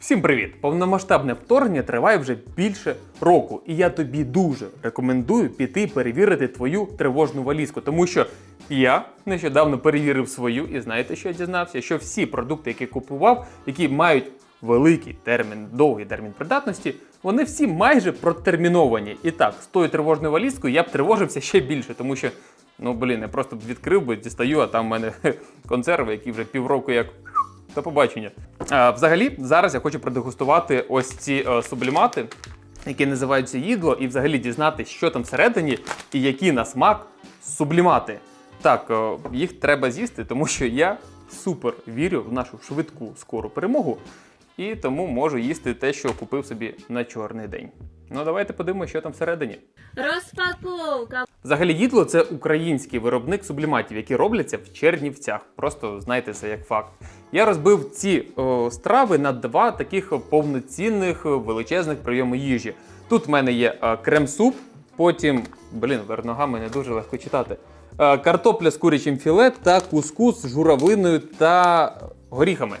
Всім привіт! Повномасштабне вторгнення триває вже більше року, і я тобі дуже рекомендую піти перевірити твою тривожну валізку, тому що я нещодавно перевірив свою, і знаєте, що я дізнався? Що всі продукти, які купував, які мають великий термін, довгий термін придатності, вони всі майже протерміновані. І так, з тою тривожною валізкою я б тривожився ще більше, тому що, ну блін, я просто б відкрив би, дістаю, а там в мене консерви, які вже півроку як до побачення. Взагалі, зараз я хочу продегустувати ось ці е, сублімати, які називаються їдло, і взагалі дізнатися, що там всередині і які на смак сублімати. Так, е, їх треба з'їсти, тому що я супер вірю в нашу швидку скору перемогу, і тому можу їсти те, що купив собі на чорний день. Ну, давайте подивимося, що там всередині. Розпаковка. Взагалі, їдло це український виробник субліматів, які робляться в Чернівцях. Просто знайте це як факт. Я розбив ці о, страви на два таких повноцінних величезних прийоми їжі. Тут в мене є е, крем-суп, потім, блін, вер ногами не дуже легко читати. е, Картопля з курячим філе та кускус з журавлиною та горіхами.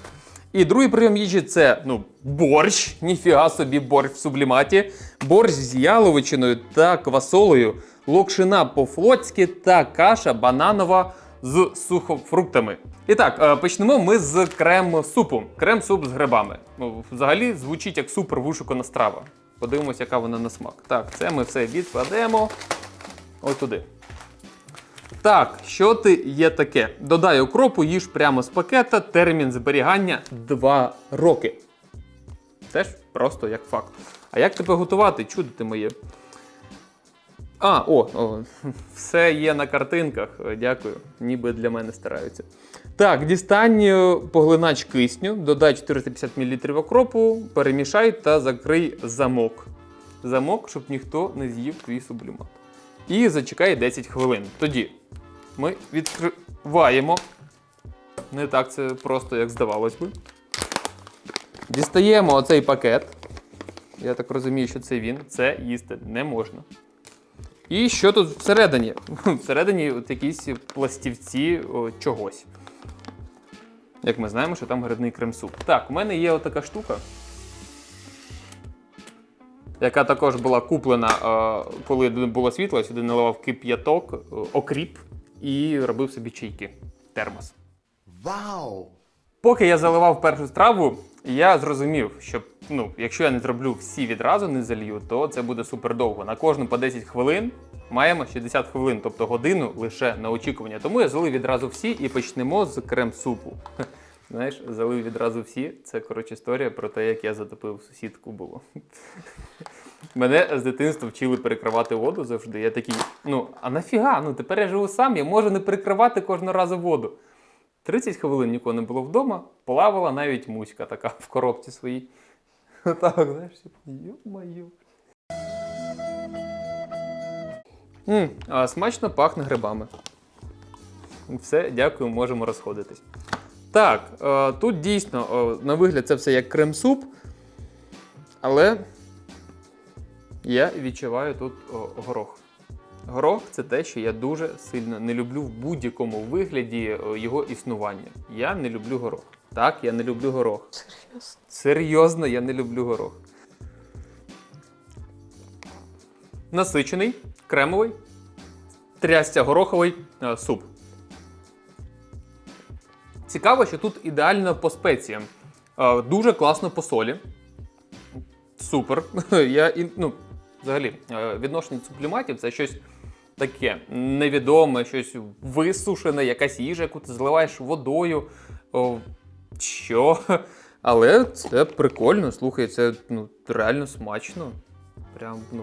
І другий прийом їжі це ну, борщ, ніфіга собі борщ в субліматі, борщ з яловичиною та квасолею, локшина по-флотськи та каша бананова з сухофруктами. І так, е, почнемо ми з крем-супу. Крем-суп з грибами. Ну, взагалі звучить як супер вишукана страва. Подивимось, яка вона на смак. Так, це ми все відкладемо ось туди. Так, що ти є таке? Додай окропу, їж прямо з пакета, термін зберігання 2 роки. Це ж просто як факт. А як тебе готувати, чудо ти моє? А, о, о, все є на картинках. Дякую. Ніби для мене стараються. Так, дістань е, поглинач кисню, додай 450 мл окропу, перемішай та закрий замок. Замок, щоб ніхто не з'їв твій сублімат. І зачекай 10 хвилин. Тоді ми відкриваємо. Не так це просто, як здавалось би. Дістаємо оцей пакет. Я так розумію, що це він. Це їсти не можна. І що тут всередині? Всередині от якісь пластівці о, чогось. Як ми знаємо, що там грибний крем-суп. Так, у мене є отака штука, яка також була куплена, е, коли було світло, сюди наливав кип'яток, е, окріп і робив собі чайки. Термос. Вау! Поки я заливав першу страву, я зрозумів, що ну, якщо я не зроблю всі відразу, не залью, то це буде супер довго. На кожну по 10 хвилин маємо 60 хвилин, тобто годину лише на очікування. Тому я залив відразу всі і почнемо з крем-супу. Знаєш, залив відразу всі. Це коротше історія про те, як я затопив сусідку було. Мене з дитинства вчили перекривати воду завжди. Я такий, ну а нафіга? Ну тепер я живу сам, я можу не перекривати кожного разу воду. 30 хвилин нікого не було вдома, плавала навіть муська така в коробці своїй. Так, знаєш, типу. А смачно пахне грибами. Все, дякую, можемо розходитись. Так, е, тут дійсно, е, на вигляд, це все як крем-суп, але я відчуваю тут о, горох. Горох це те, що я дуже сильно не люблю в будь-якому вигляді його існування. Я не люблю горох. Так, я не люблю горох. Серйозно? Серйозно, я не люблю горох. Насичений, кремовий, трясця гороховий е, суп. Цікаво, що тут ідеально по спеціям. Е, дуже класно по солі. Супер. Я, ну, взагалі, е, відношення субліматів це щось таке невідоме, щось висушене, якась їжа, яку ти зливаєш водою. Що? Але це прикольно, слухай, це ну, реально смачно. Прям, ну,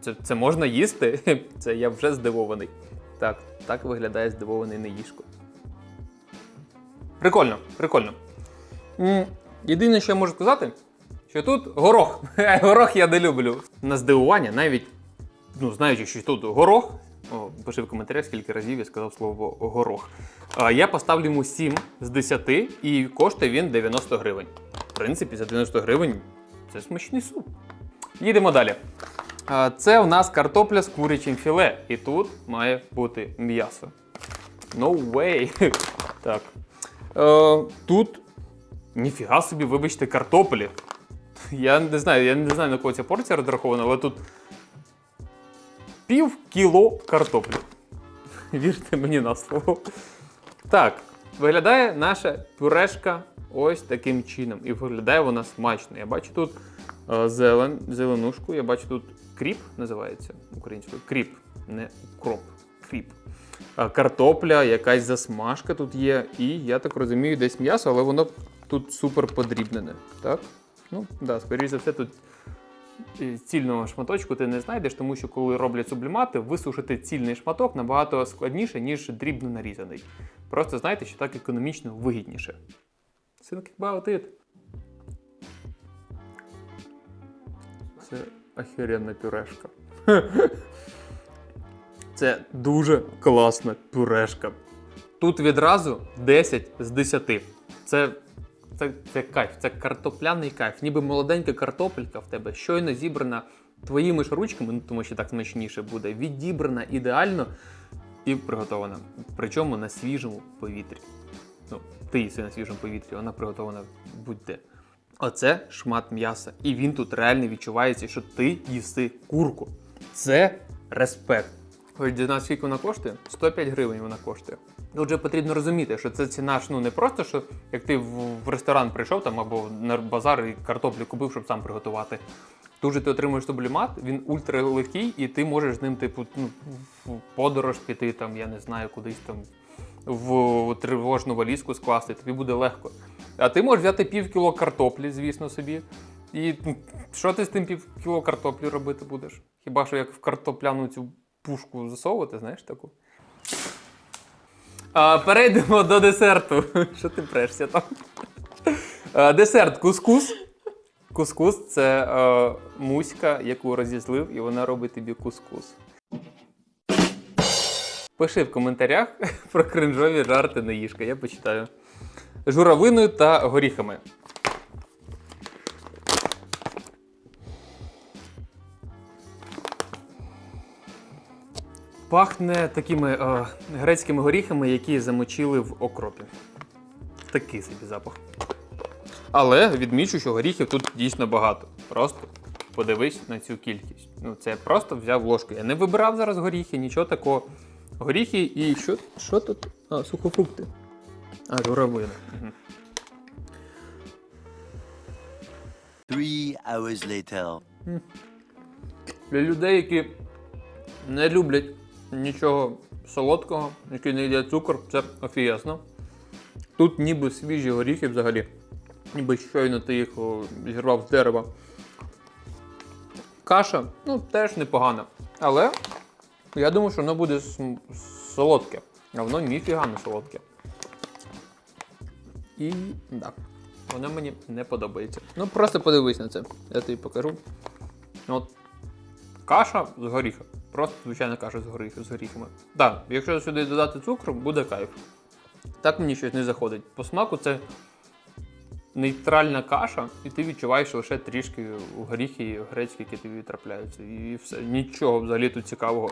це, це можна їсти. Це я вже здивований. Так, так виглядає здивований неїжко. Прикольно, прикольно. Єдине, що я можу сказати, що тут горох. Горох я не люблю. На здивування, навіть ну, знаючи, що тут горох, о, пиши в коментарях, скільки разів я сказав слово горох. А, я поставлю йому 7 з 10 і коштує він 90 гривень. В принципі, за 90 гривень це смачний суп. Їдемо далі. А, Це у нас картопля з курячим філе. І тут має бути м'ясо. No way. так. Е, тут ніфіга собі, вибачте, картоплі. Я не знаю, я не знаю, на кого ця порція розрахована, але тут пів кіло картоплі. Вірте мені на слово. Так, виглядає наша пюрешка ось таким чином. І виглядає вона смачно. Я бачу тут е, зелен, зеленушку, я бачу тут кріп, називається українською. Кріп, не укроп. Кріп. Е, Картопля, якась засмажка тут є. І я так розумію, десь м'ясо, але воно тут супер подрібнене. Так? Ну, да, скоріш за все, тут цільного шматочку ти не знайдеш, тому що коли роблять сублімати, висушити цільний шматок набагато складніше, ніж дрібно нарізаний. Просто знайте, що так економічно вигідніше. Think about it. Це охеренна пюрешка. Це дуже класна пюрешка. Тут відразу 10 з 10. Це, це, це кайф, це картопляний кайф. Ніби молоденька картопелька в тебе щойно зібрана твоїми ж ручками, ну тому що так смачніше буде, відібрана ідеально і приготована. Причому на свіжому повітрі. Ну, ти їси на свіжому повітрі, вона приготована будь-де. Оце шмат м'яса. І він тут реально відчувається, що ти їси курку. Це респект. Хоч дізнався, скільки вона коштує? 105 гривень вона коштує. Отже, потрібно розуміти, що це ціна ж ну не просто, що як ти в, ресторан прийшов там або на базар і картоплю купив, щоб сам приготувати. Тут же ти отримуєш сублімат, він ультралегкий, і ти можеш з ним, типу, ну, в подорож піти, там, я не знаю, кудись там в тривожну валізку скласти, тобі буде легко. А ти можеш взяти пів кіло картоплі, звісно собі. І ну, що ти з тим пів кіло картоплі робити будеш? Хіба що як в картопляну цю пушку засовувати, знаєш таку? А, перейдемо до десерту. Що ти прешся там? А, десерт кускус. Кускус це е, муська, яку розізлив, і вона робить тобі кускус. Пиши в коментарях про кринжові жарти на їжка, я почитаю. Журавиною та горіхами. Пахне такими е, грецькими горіхами, які замочили в окропі. Такий собі запах. Але відмічу, що горіхів тут дійсно багато. Просто подивись на цю кількість. Ну, це я просто взяв ложку. Я не вибирав зараз горіхи, нічого такого. Горіхи і що, що тут? А, сухофрукти. А, журавлина. Угу. Three hours later. Для людей, які не люблять нічого солодкого, які не їдять цукор, це офігезно. Тут ніби свіжі горіхи взагалі. Ніби щойно ти їх зірвав з дерева. Каша, ну, теж непогана. Але я думаю, що воно буде солодке. А воно ніфіга не солодке. І да, воно мені не подобається. Ну просто подивись на це. Я тобі покажу. От каша з горіха. Просто звичайна каша з, горіх, з горіхами. Так, якщо сюди додати цукру, буде кайф. Так мені щось не заходить. По смаку це нейтральна каша, і ти відчуваєш лише трішки горіхи грецькі, які тобі трапляються. І все. Нічого взагалі тут цікавого.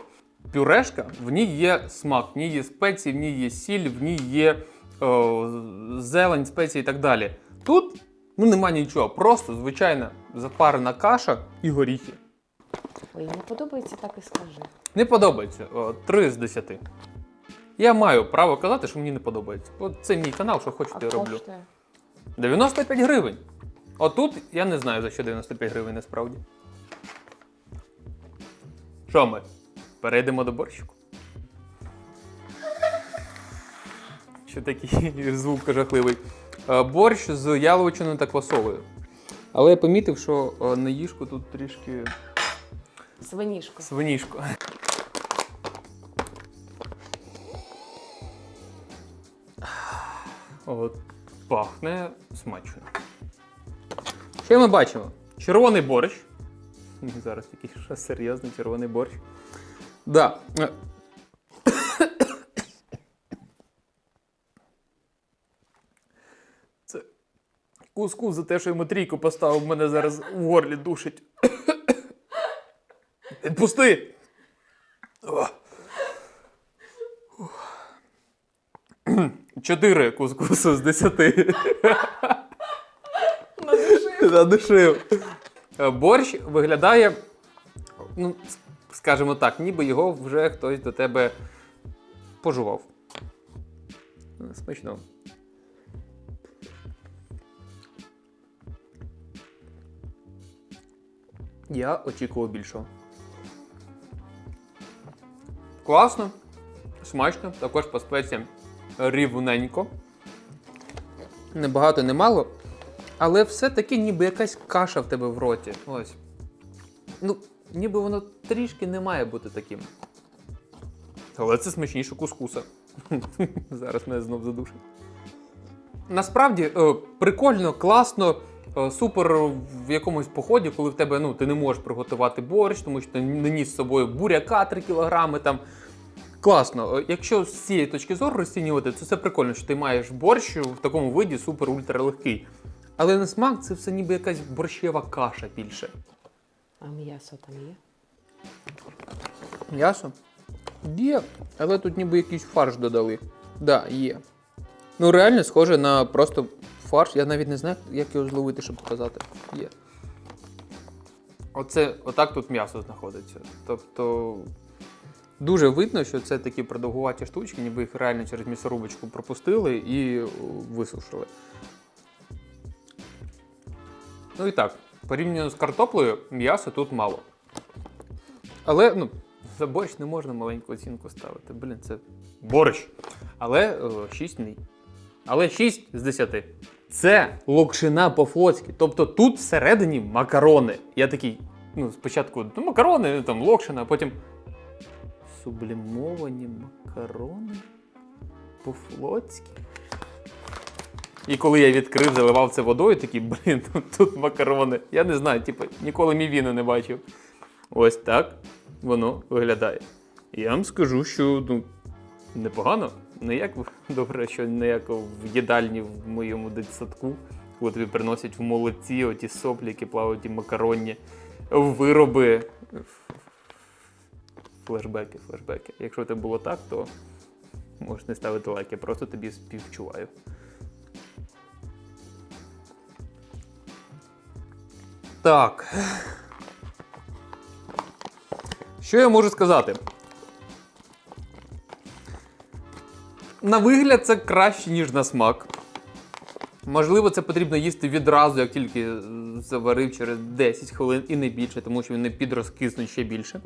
Пюрешка, в ній є смак, в ній є спеції, в ній є сіль, в ній є о, зелень, спеції і так далі. Тут ну, нема нічого, просто звичайна запарена каша і горіхи. Ой, не подобається, так і скажи. Не подобається. О, 3 з 10. Я маю право казати, що мені не подобається. От це мій канал, що хочу, А роблю. коштує? 95 гривень. Отут я не знаю, за що 95 гривень насправді. Що ми? Перейдемо до борщику. Що такий звук жахливий. Е, Борщ з яловичиною та квасолею. Але я помітив, що е, на їжку тут трішки Свинішко. свинішко. От, пахне смачно. Що ми бачимо? Червоний борщ. Зараз такий що серйозний червоний борщ. Да. Це кускус за те, що йому трійку поставив, мене зараз в горлі душить. Відпусти! Чотири кускусу з десяти. Задушив. Е, Борщ виглядає, ну, скажімо так, ніби його вже хтось до тебе пожував. Смачно. Я очікував більшого. Класно, смачно, також по спеціям рівненько. Не багато, не мало. Але все-таки ніби якась каша в тебе в роті. Ось. Ну, ніби воно трішки не має бути таким. Але це смачніше кускуса. Зараз мене знов задушить. Насправді е, прикольно, класно, супер в якомусь поході, коли в тебе ну, ти не можеш приготувати борщ, тому що ти не ніс з собою буряка 3 кілограми там. Класно. Е, Якщо з цієї точки зору розцінювати, то це прикольно, що ти маєш борщ в такому виді супер ультралегкий. Але на смак це все ніби якась борщева каша більше. А м'ясо там є? М'ясо? Є, але тут ніби якийсь фарш додали. Да, є. Ну, реально схоже на просто фарш. Я навіть не знаю, як його зловити, щоб показати. Є. Оце, отак тут м'ясо знаходиться. Тобто. Дуже видно, що це такі продовгуваті штучки, ніби їх реально через м'ясорубочку пропустили і висушили. Ну і так, порівняно з картоплею, м'яса тут мало. Але ну, за борщ не можна маленьку оцінку ставити. Блін, це борщ. Але 6 ні. Але 6 з 10. Це локшина по-флотськи. Тобто тут всередині макарони. Я такий, ну, спочатку ну, макарони, там локшина, а потім. Сублімовані макарони по-флотськи. І коли я відкрив, заливав це водою, такий, блін, тут, макарони. Я не знаю, типу, ніколи мівіну не бачив. Ось так воно виглядає. Я вам скажу, що ну, непогано. Не як добре, що не як в їдальні в моєму дитсадку, коли тобі приносять в молоці оті соплі, які плавають ті макаронні вироби. Флешбеки, флешбеки. Якщо це було так, то можеш не ставити лайк, я просто тобі співчуваю. Так. Що я можу сказати? На вигляд це краще, ніж на смак. Можливо, це потрібно їсти відразу, як тільки заварив через 10 хвилин і не більше, тому що він не підрозкиснуть ще більше.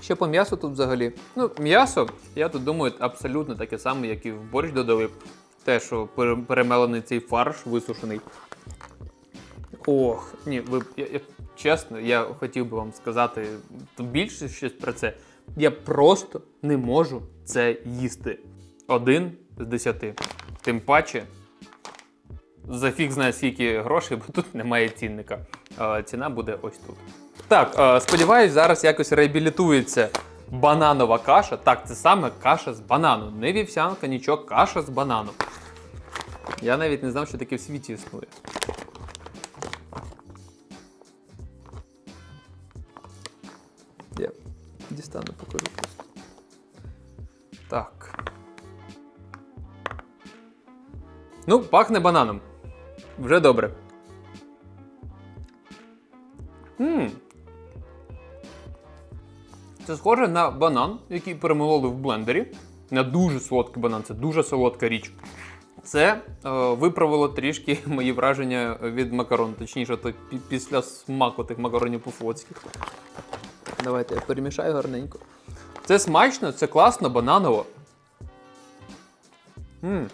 Що по м'ясу тут взагалі? Ну, м'ясо, я тут думаю, абсолютно таке саме, як і в борщ додали. Те, що перемелений цей фарш висушений. Ох, ні, ви я, я, чесно, я хотів би вам сказати більше щось про це. Я просто не можу це їсти. Один з десяти. Тим паче, за фіг знає скільки грошей, бо тут немає цінника. Ціна буде ось тут. Так, сподіваюсь, зараз якось реабілітується бананова каша. Так, це саме каша з банану. Не вівсянка, нічого, каша з банану. Я навіть не знав, що таке в світі існує. Я дістану покажу просто. Так. Ну, пахне бананом. Вже добре. Мм. Це схоже на банан, який перемололи в блендері. На дуже солодкий банан, це дуже солодка річ. Це е, виправило трішки мої враження від макарон, точніше, то після смаку тих макаронів по-флотських. Давайте я перемішаю гарненько. Це смачно, це класно, бананово. м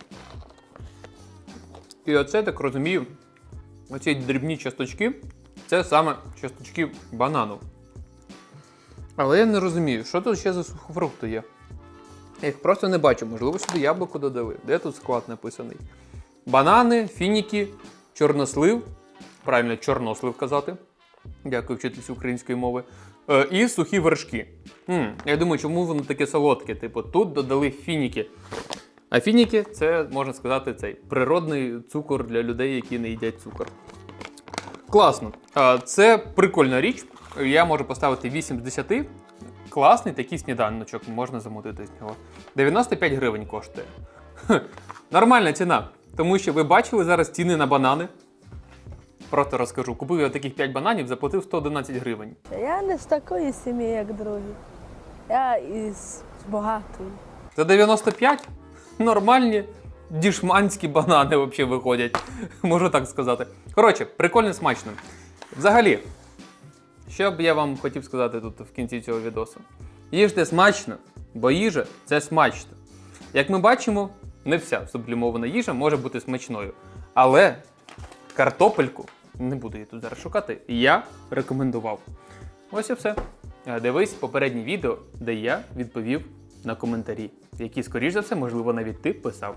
І оце, так розумію, оці дрібні часточки це саме часточки банану. Але я не розумію, що тут ще за сухофрукти є. Я їх просто не бачу, можливо, сюди яблуко додали. Де тут склад написаний? Банани, фініки, чорнослив. Правильно, чорнослив казати. Дякую, вчительці української мови. Е, і сухі вершки. м я думаю, чому воно таке солодке? Типу, тут додали фініки. А фініки це, можна сказати, цей природний цукор для людей, які не їдять цукор. Класно. Це прикольна річ. Я можу поставити 8 з 10. Класний такий сніданочок, можна замутити з нього. 95 гривень коштує. Хе, Нормальна ціна. Тому що ви бачили зараз ціни на банани. просто розкажу. Купив я таких 5 бананів, заплатив 111 гривень. Я не з такої сім'ї, як другі. Я із багатої. За 95 нормальні дішманські банани взагалі виходять. Можу так сказати. Коротше, прикольно смачно. Взагалі, що б я вам хотів сказати тут в кінці цього відосу? Їжте смачно, бо їжа це смачно. Як ми бачимо, не вся сублімована їжа може бути смачною. Але картопельку, не буду її тут зараз шукати, я рекомендував. Ось і все. Дивись попереднє відео, де я відповів на коментарі, які, скоріш за все, можливо, навіть ти писав.